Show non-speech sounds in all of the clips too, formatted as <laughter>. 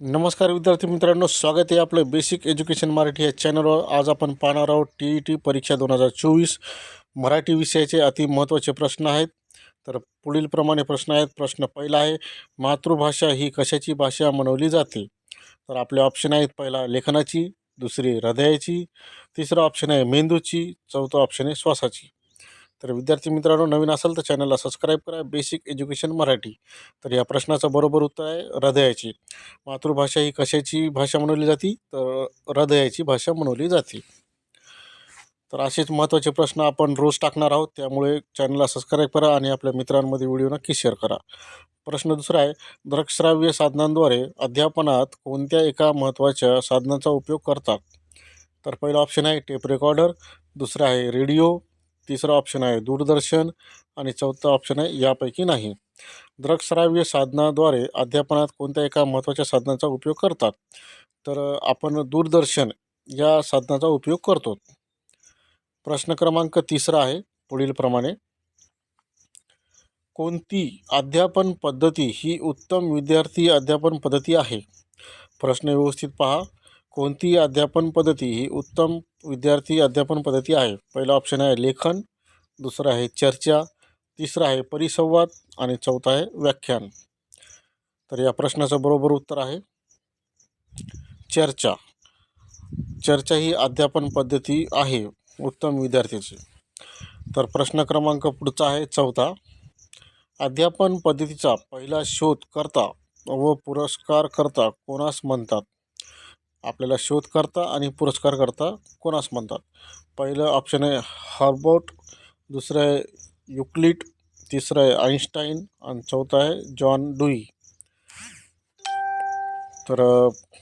नमस्कार विद्यार्थी मित्रांनो स्वागत आहे आपलं बेसिक एज्युकेशन मराठी या चॅनलवर आज आपण पाहणार आहोत टी ई टी परीक्षा दोन हजार चोवीस. मराठी विषयाचे अति महत्त्वाचे प्रश्न आहेत. तर पुढीलप्रमाणे प्रश्न आहेत. प्रश्न पहिला आहे मातृभाषा ही कशाची भाषा म्हणवली जाते? तर आपले ऑप्शन आहेत पहिला लेखनाची दुसरी हृदयाची तिसरा ऑप्शन आहे मेंदूची चौथा ऑप्शन आहे श्वासाची. तर विद्यार्थी मित्रांनो नवीन असेल तर चॅनलला सबस्क्राईब करा. Basic education Marathi. तर या प्रश्नाचं बरोबर उत्तर आहे हृदयाची. मातृभाषा ही कशाची भाषा म्हणवली जाते? तर हृदयाची भाषा म्हणवली जाते. तर असेच महत्त्वाचे प्रश्न आपण रोज टाकणार आहोत. त्यामुळे चॅनलला सबस्क्राईब करा आणि आपल्या मित्रांमध्ये व्हिडिओ नक्की शेअर करा. प्रश्न दुसरा आहे दृकश्राव्य साधनांद्वारे अध्यापनात कोणत्या एका महत्त्वाच्या साधनाचा उपयोग करतात? तर पहिला ऑप्शन आहे टेप रेकॉर्डर दुसरा आहे रेडिओ तिसरा ऑप्शन आहे दूरदर्शन आणि चौथा ऑप्शन आहे यापैकी नाही. दृकश्राव्य साधनाद्वारे अध्यापनात कोणत्या एका महत्त्वाच्या साधनाचा उपयोग करतात? तर आपण दूरदर्शन या साधनाचा उपयोग करतो. प्रश्न क्रमांक तिसरा आहे पुढीलप्रमाणे. कोणती अध्यापन पद्धती ही उत्तम विद्यार्थी अध्यापन पद्धती आहे? प्रश्न व्यवस्थित पहा. कोणती अध्यापन पद्धती ही उत्तम विद्यार्थी अध्यापन पद्धती आहे? पहिला ऑप्शन आहे लेखन दुसरं आहे चर्चा तिसरं आहे परिसंवाद आणि चौथा आहे व्याख्यान. तर या प्रश्नाचं बरोबर उत्तर आहे चर्चा. चर्चा ही अध्यापन पद्धती आहे उत्तम विद्यार्थ्याची. तर प्रश्न क्रमांक पुढचा आहे चौथा. अध्यापन पद्धतीचा पहिला शोधकर्ता व पुरस्कारकर्ता कोणास म्हणतात? आपल्याला शोधकर्ता आणि पुरस्कारकर्ता कोणास म्हणतात? पहिलं ऑप्शन आहे हॉर्बोट दुसरं आहे युक्लिट तिसरं आहे आईन्स्टाईन आणि चौथं आहे जॉन डुई. तर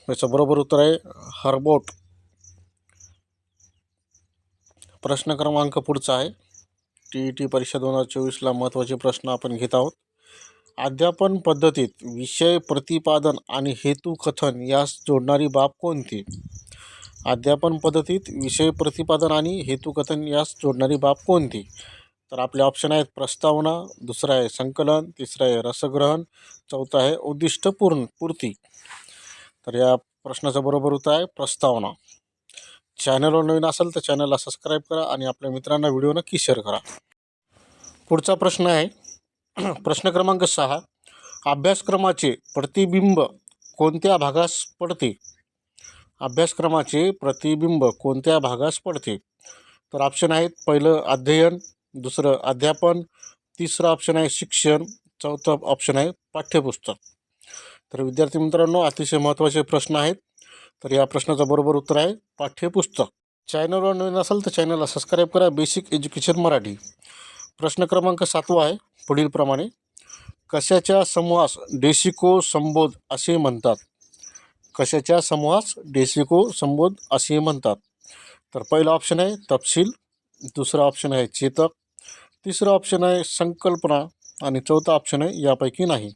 याचं बरोबर उत्तर आहे हर्बोट प्रश्न क्रमांक पुढचा आहे. टी ई टी परीक्षा दोन हजार चोवीसला महत्त्वाचे प्रश्न आपण घेत आहोत. अध्यापन पद्धतीत विषय प्रतिपादन आणि हेतुकथन यास जोडणारी बाब कोणती? अध्यापन पद्धतीत विषय प्रतिपादन आणि हेतुकथन यास जोडणारी बाब कोणती? तर आपले ऑप्शन आहेत प्रस्तावना दुसरं आहे संकलन तिसरं आहे रसग्रहण चौथं आहे उद्दिष्ट पूर्ण पूर्ती. तर या प्रश्नाचं बरोबर उत्तर आहे प्रस्तावना. चॅनलवर नवीन असेल तर चॅनलला सबस्क्राईब करा आणि आपल्या मित्रांना व्हिडिओ नक्की शेअर करा. पुढचा प्रश्न आहे <clears throat> प्रश्न क्रमांक सहा. अभ्यासक्रमाचे प्रतिबिंब कोणत्या भागास पडते? अभ्यासक्रमाचे प्रतिबिंब कोणत्या भागास पडते? तर ऑप्शन आहेत पहिलं अध्ययन दुसरं अध्यापन तिसरं ऑप्शन आहे शिक्षण चौथं ऑप्शन आहे पाठ्यपुस्तक. तर विद्यार्थी मित्रांनो अतिशय महत्त्वाचे प्रश्न आहेत. तर या प्रश्नाचं बरोबर उत्तर आहे पाठ्यपुस्तक. चॅनलवर नवीन असाल तर चॅनलला सबस्क्राईब करा. Basic education Marathi. प्रश्न क्रमांक सातवा आहे. पुढीलप्रमाणे कशाच्या समूहास डेसिको संबोध असे म्हणतात? कशाच्या समूहास डेसिको संबोध असे म्हणतात? तर पहिला ऑप्शन आहे तपशील दुसरा ऑप्शन आहे चेतक तिसरा ऑप्शन आहे संकल्पना आणि चौथा ऑप्शन आहे यापैकी नाही.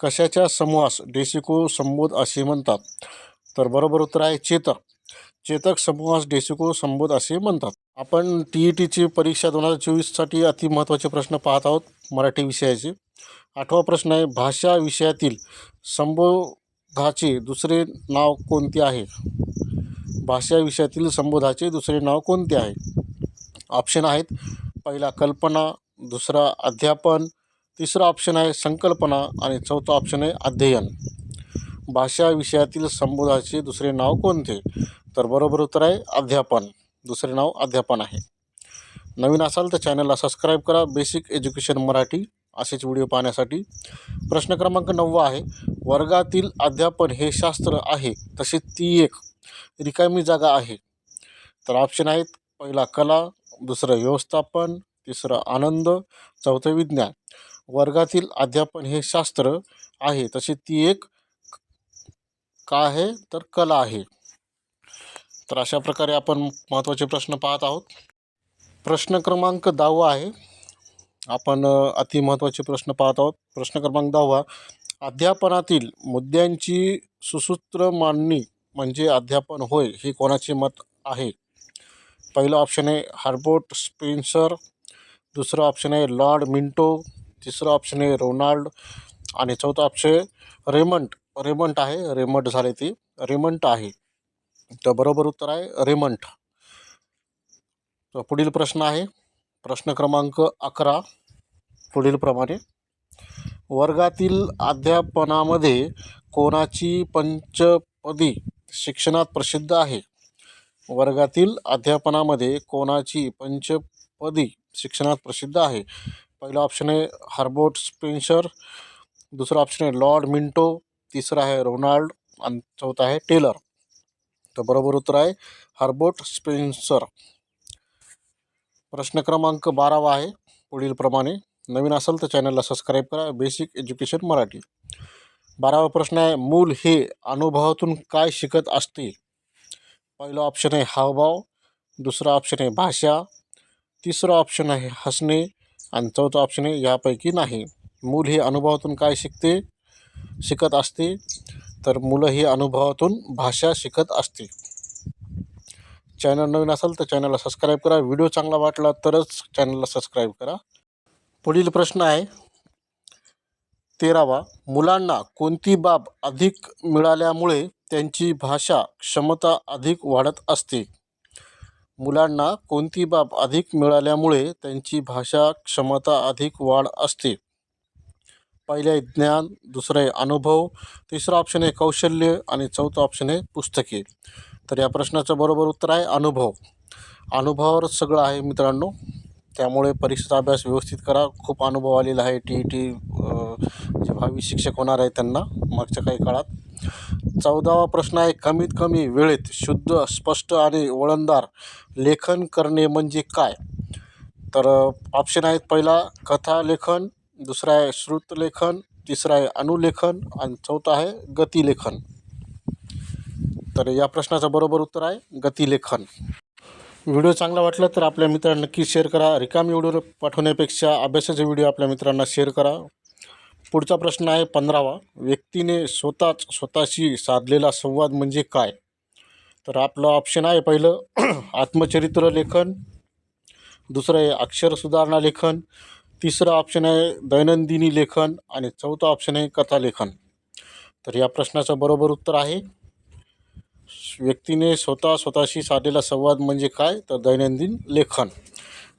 कशाच्या समूहास डेसिको संबोध असे म्हणतात? तर बरोबर उत्तर आहे चेतक. चेतक समूहास डेसिको संबोध असे म्हणतात. आपण टी ई टीची परीक्षा दोन हजार चोवीससाठी अति महत्त्वाचे प्रश्न पाहत आहोत मराठी विषयाचे. आठवा प्रश्न आहे भाषा विषयातील संबोधाचे दुसरे नाव कोणते आहे? भाषा विषयातील संबोधाचे दुसरे नाव कोणते आहे? ऑप्शन आहेत पहिला कल्पना दुसरा अध्यापन तिसरा ऑप्शन आहे संकल्पना आणि चौथा ऑप्शन आहे अध्ययन. भाषा विषयातील संबोधाचे दुसरे नाव कोणते? तर बरोबर उत्तर आहे अध्यापन. दुसरे नाव अध्यापन आहे. नवीन असाल तर चॅनलला सबस्क्राईब करा. बेसिक एज्युकेशन मराठी असेच व्हिडिओ पाहण्यासाठी. प्रश्न क्रमांक नववा आहे वर्गातील अध्यापन हे शास्त्र आहे तशी ती एक रिकामी जागा आहे. तर ऑप्शन आहेत पहिला कला दुसरं व्यवस्थापन तिसरं आनंद चौथं विज्ञान. वर्गातील अध्यापन हे शास्त्र आहे तसे ती एक का आहे तर कला आहे. तर अशा प्रकारे आपण महत्त्वाचे प्रश्न पाहत आहोत. प्रश्न क्रमांक दहावा आहे. आपण अति महत्त्वाचे प्रश्न पाहत आहोत. प्रश्न क्रमांक दहावा अध्यापनातील मुद्द्यांची सुसूत्र मांडणी म्हणजे अध्यापन होय हे कोणाचे मत आहे? पहिलं ऑप्शन आहे हार्बोट स्पेन्सर दुसरं ऑप्शन आहे लॉर्ड मिंटो तिसरं ऑप्शन आहे रोनाल्ड आणि चौथं ऑप्शन आहे रेमंड. रेमंट आहे रेमंट झाले ती. रेमंट आहे. तर बरोबर उत्तर आहे रेमंट तर पुढील प्रश्न आहे. प्रश्न क्रमांक अकरा. पुढीलप्रमाणे वर्गातील अध्यापनामध्ये कोणाची पंचपदी शिक्षणात प्रसिद्ध आहे? वर्गातील अध्यापनामध्ये कोणाची पंचपदी शिक्षणात प्रसिद्ध आहे? पहिला ऑप्शन आहे हार्बोट स्पेन्सर. दुसरा ऑप्शन आहे लॉर्ड मिंटो. तिसरा आहे रोनाल्ड. आणि चौथा आहे टेलर. तर बरोबर उत्तर आहे. Herbert Spencer. प्रश्न क्रमांक बारावा आहे. पुढीलप्रमाणे नवीन असेल तर चॅनलला सबस्क्राईब करा. Basic education Marathi. बारावा प्रश्न आहे मूल हे अनुभवातून काय शिकत असते पहिला ऑप्शन आहे हावभाव. दुसरा ऑप्शन आहे भाषा. तिसरा ऑप्शन आहे हसणे. आणि चौथा ऑप्शन आहे यापैकी नाही. मूल हे अनुभवातून काय शिकते? शिकत असते. तर मुलं ही अनुभवातून भाषा शिकत असते चॅनल नवीन असेल तर चॅनलला सबस्क्राईब करा. व्हिडिओ चांगला वाटला तरच चॅनलला सबस्क्राईब करा. पुढील प्रश्न आहे तेरावा मुलांना कोणती बाब अधिक मिळाल्यामुळे त्यांची भाषा क्षमता अधिक वाढत असते? मुलांना कोणती बाब अधिक मिळाल्यामुळे त्यांची भाषा क्षमता अधिक वाढ असते? पहिले आहे ज्ञान दुसरं आहे अनुभव तिसरं ऑप्शन आहे कौशल्य आणि चौथं ऑप्शन आहे पुस्तके. तर या प्रश्नाचं बरोबर उत्तर आहे अनुभव. अनुभवावर सगळं आहे मित्रांनो. त्यामुळे परीक्षेचा अभ्यास व्यवस्थित करा. खूप अनुभव आलेला आहे टी ई टी जे भावी शिक्षक होणार आहे त्यांना मागच्या काही काळात. चौदावा प्रश्न आहे कमीत कमी वेळेत शुद्ध स्पष्ट आणि वळणदार लेखन करणे म्हणजे काय? तर ऑप्शन आहेत पहिला कथा लेखन. दुसरा आहे श्रुतलेखन तिसरा आहे अनुलेखन आणि चौथा आहे गतिलेखन. तर या प्रश्नाचं बरोबर उत्तर आहे गतिलेखन. व्हिडिओ चांगला वाटला तर आपल्या मित्रांना नक्की शेअर करा. रिकामी व्हिडिओ पाठवण्यापेक्षा अभ्यासाचे व्हिडिओ आपल्या मित्रांना शेअर करा. पुढचा प्रश्न आहे पंधरावा. व्यक्तीने स्वतःच स्वतःशी साधलेला संवाद म्हणजे काय? तर आपलं ऑप्शन आहे पहिलं <clears throat> आत्मचरित्र लेखन. दुसरं आहे अक्षर सुधारणा लेखन. तिसरं ऑप्शन आहे दैनंदिनी लेखन आणि चौथा ऑप्शन आहे कथालेखन तर या प्रश्नाचं बरोबर उत्तर आहे. व्यक्तीने स्वतः स्वतःशी साधलेला संवाद म्हणजे काय? तर दैनंदिन लेखन.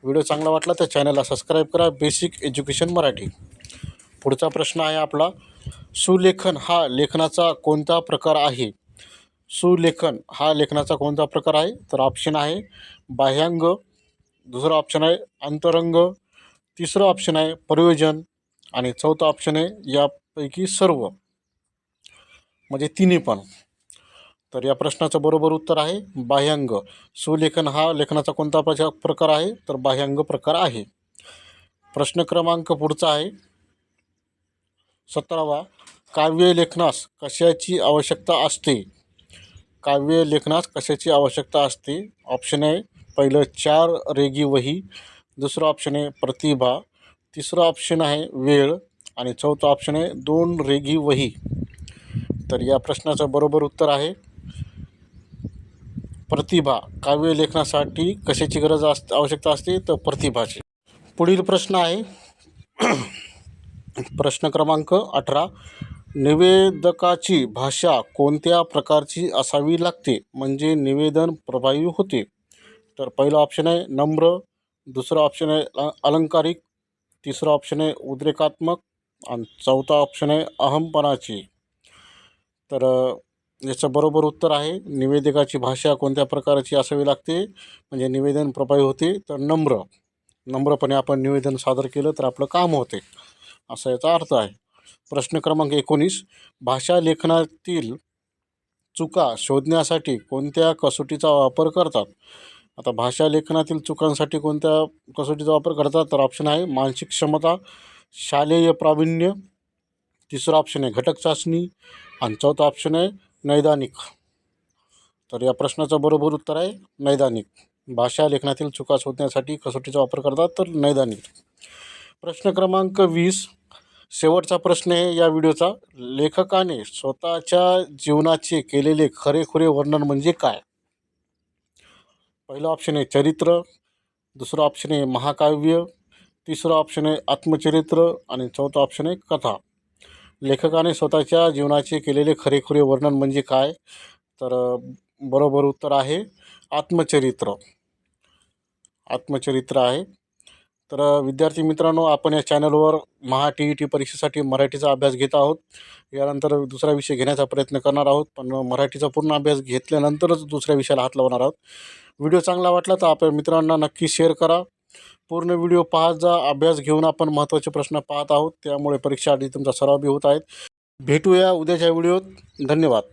व्हिडिओ चांगला वाटला तर चॅनलला सबस्क्राईब करा. Basic education Marathi. पुढचा प्रश्न आहे आपला. सुलेखन हा लेखनाचा कोणता प्रकार आहे? सुलेखन हा लेखनाचा कोणता प्रकार आहे? तर ऑप्शन आहे बाह्यांग. दुसरा ऑप्शन आहे अंतरंग. तिसरं ऑप्शन आहे प्रयोजन आणि चौथं ऑप्शन आहे यापैकी सर्व. म्हणजे तिन्ही पण. तर या प्रश्नाचं बरोबर उत्तर आहे बाह्यांग. सुलेखन हा लेखनाचा कोणता प्रचा प्रकार आहे? तर बाह्यांग प्रकार आहे. प्रश्न क्रमांक पुढचा आहे. सतरावा काव्य लेखनास कशाची आवश्यकता असते? काव्य लेखनास कशाची आवश्यकता असते? ऑप्शन आहे पहिलं चार रेगी वही दुसरं ऑप्शन आहे प्रतिभा. तिसरं ऑप्शन आहे वेळ. आणि चौथं ऑप्शन आहे दोन रेगी वही. तर या प्रश्नाचं बरोबर उत्तर आहे प्रतिभा. काव्य लेखनासाठी कशाची गरज अस आवश्यकता असते? तर प्रतिभाची. पुढील प्रश्न आहे. <clears throat> प्रश्न क्रमांक अठरा. निवेदकाची भाषा कोणत्या प्रकारची असावी लागते? म्हणजे निवेदन प्रभावी होते. तर पहिलं ऑप्शन आहे नम्र. दुसरं ऑप्शन आहे अलंकारिक. तिसरा ऑप्शन आहे उद्रेकात्मक. आणि चौथा ऑप्शन आहे अहमपणाची तर याचं बरोबर उत्तर आहे निवेदकाची भाषा कोणत्या प्रकारची असावी लागते? म्हणजे निवेदन प्रभावी होते तर नम्र. नम्रपणे आपण निवेदन सादर केलं तर आपलं काम होते. असा याचा अर्थ आहे. प्रश्न क्रमांक एकोणीस भाषा लेखनातील चुका शोधण्यासाठी कोणत्या कसोटीचा वापर करतात? आता भाषा लेखनातील चुकांसाठी कोणत्या कसोटीचा वापर करतात? तर ऑप्शन आहे मानसिक क्षमता शालेय प्रावीण्य तिसरं ऑप्शन आहे घटक चाचणी आणि चौथा ऑप्शन आहे नैदानिक. तर या प्रश्नाचं बरोबर उत्तर आहे नैदानिक. भाषा लेखनातील चुका शोधण्यासाठी कसोटीचा वापर करतात तर नैदानिक. प्रश्न क्रमांक वीस. शेवटचा प्रश्न आहे या व्हिडिओचा. लेखकाने स्वतःच्या जीवनाचे केलेले खरेखुरे वर्णन म्हणजे काय? पहिलं ऑप्शन आहे चरित्र दुसरं ऑप्शन आहे महाकाव्य तिसरं ऑप्शन आहे आत्मचरित्र आणि चौथं ऑप्शन आहे कथा. लेखकाने स्वतःच्या जीवनाचे केलेले खरेखुरे वर्णन म्हणजे काय? तर बरोबर उत्तर आहे आत्मचरित्र. आत्मचरित्र आहे. तर विद्यार्थी मित्रांनो आपण या चॅनलवर महा टी ई टी परीक्षेसाठी मराठीचा अभ्यास घेत आहोत. यानंतर दुसरा विषय घेण्याचा प्रयत्न करणार आहोत. पण मराठीचा पूर्ण अभ्यास घेतल्यानंतरच दुसऱ्या विषयाला हात लावणार आहोत. व्हिडिओ चांगला वाटला तर आपल्या मित्रांना नक्की शेअर करा. पूर्ण व्हिडिओ पाहत जा. अभ्यास घेऊन आपण महत्त्वाचे प्रश्न पाहत आहोत. त्यामुळे परीक्षा आधी तुमचा सराव बी होत आहेत. भेटूया उद्याच्या व्हिडिओत. धन्यवाद.